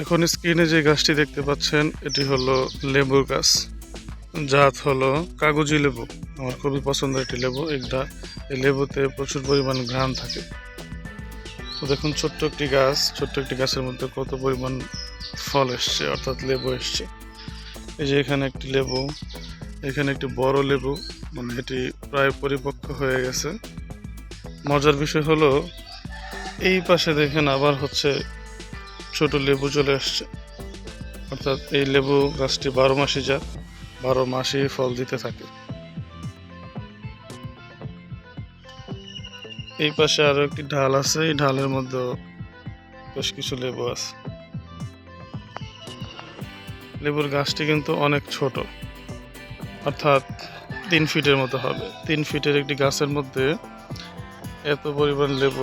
এখন স্ক্রিনে যে গাছটি দেখতে পাচ্ছেন, এটি হলো লেবুর গাছ। জাত হলো কাগজি লেবু। আমার খুবই পছন্দের একটি লেবু। এটা, এই লেবুতে প্রচুর পরিমাণ ঘ্রাণ থাকে। তো দেখুন, ছোট্ট একটি গাছ, ছোট্ট একটি গাছের মধ্যে কত পরিমাণ ফল এসছে, অর্থাৎ লেবু এসছে। এই যে এখানে একটি লেবু, এখানে একটি বড় লেবু মানে এটি প্রায় পরিপক্ক হয়ে গেছে। মজার বিষয় হলো, এই পাশে দেখেন আবার হচ্ছে ছোট লেবু চলে আসছে। অর্থাৎ এই লেবু গাছটি বারো মাসে যা বারো মাসই ফল দিতে থাকে। এই পাশে আরও একটি ঢাল আছে, এই ঢালের মধ্যে বেশ কিছু লেবু আছে। লেবুর গাছটি কিন্তু অনেক ছোট, অর্থাৎ তিন ফিটের মতো হবে। তিন ফিটের একটি গাছের মধ্যে এত পরিমাণ লেবু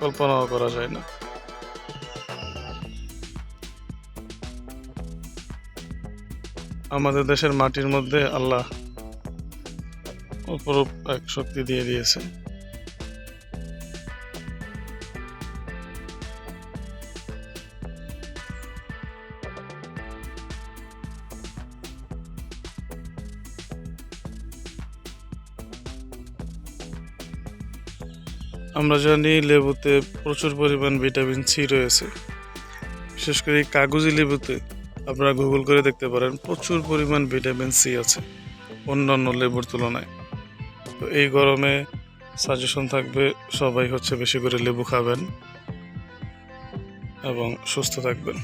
কল্পনাও করা যায় না। আমাদের দেশের মাটির মধ্যে আল্লাহ অপরূপ এক শক্তি দিয়ে দিয়েছে আমরা জানি লেবুতে প্রচুর পরিমাণ ভিটামিন সি রয়েছে। বিশেষ করে কাগজি লেবুতে আপনারা গুগল করে দেখতে পারেন, প্রচুর পরিমাণ ভিটামিন সি আছে, অন্যান্য লেবুর তুলনায়। তো এই গরমে সাজেশন থাকবে, সবাই হচ্ছে বেশি করে লেবু খাবেন এবং সুস্থ থাকবেন।